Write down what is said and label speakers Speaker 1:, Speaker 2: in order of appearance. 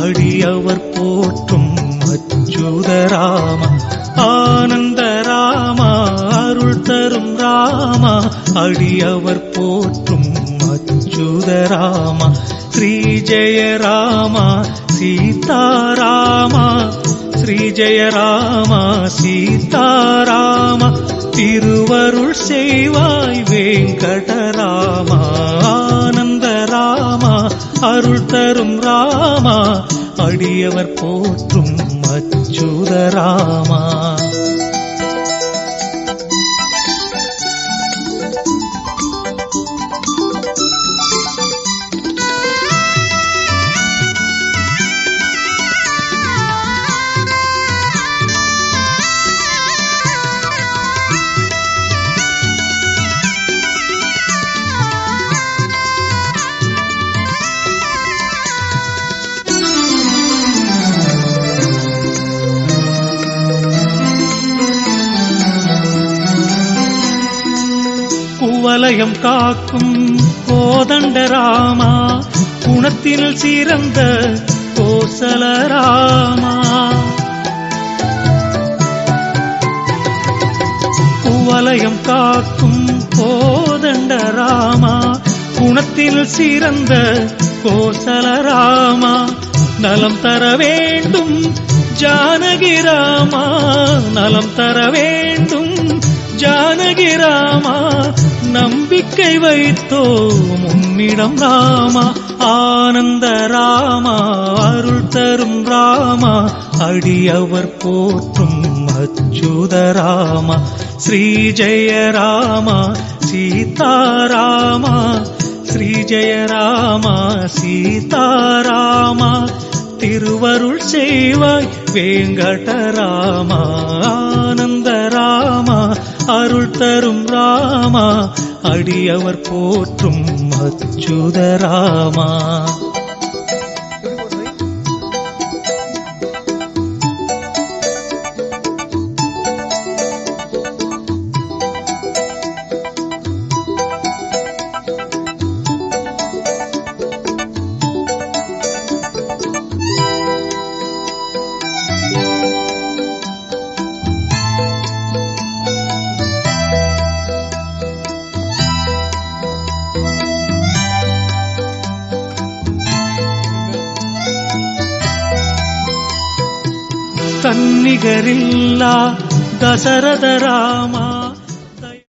Speaker 1: அடியவர் போற்றும் அச்சுதராமா ஆனந்த ராமா அருள் தரும் ராமா அடியவர் போற்றும் அச்சுதராமா ஸ்ரீ ஜெய ராமா சீதாராமா ஸ்ரீ ஜெய ராமா சீதாராமா திருவருள் செய்வாய் வேங்கடரா அருள் தரும் ராமா அடியவர் போற்றும் அச்சுத ராமா. குவலயம் காக்கும் கோதண்ட ராமா குணத்தில் சிறந்த கோசல ராமா. குவலயம் காக்கும் கோதண்ட ராமா குணத்தில் சிறந்த கோசல ராமா. நலம் தர வேண்டும் ஜானகி ராமா நலம் தர வேண்டும் ஜானகி ராமா. நம்பிக்கை வைத்தோம். உன்னிடம் ராமா ஆனந்த ராமா அருள் தரும் ராமா அடியவர் போற்றும் அச்சுத ராமா ஸ்ரீ ஜெய ராமா சீதாராமா ஸ்ரீ ஜெய ராமா சீதாராமா திருவருள் செய்வாய் வேங்கடராமா ஆனந்த ராமா அருள் தரும் ராமா அடியவர் போற்றும் அச்சுத ராமா. தன்னிகரில்லா தசரத ராமா.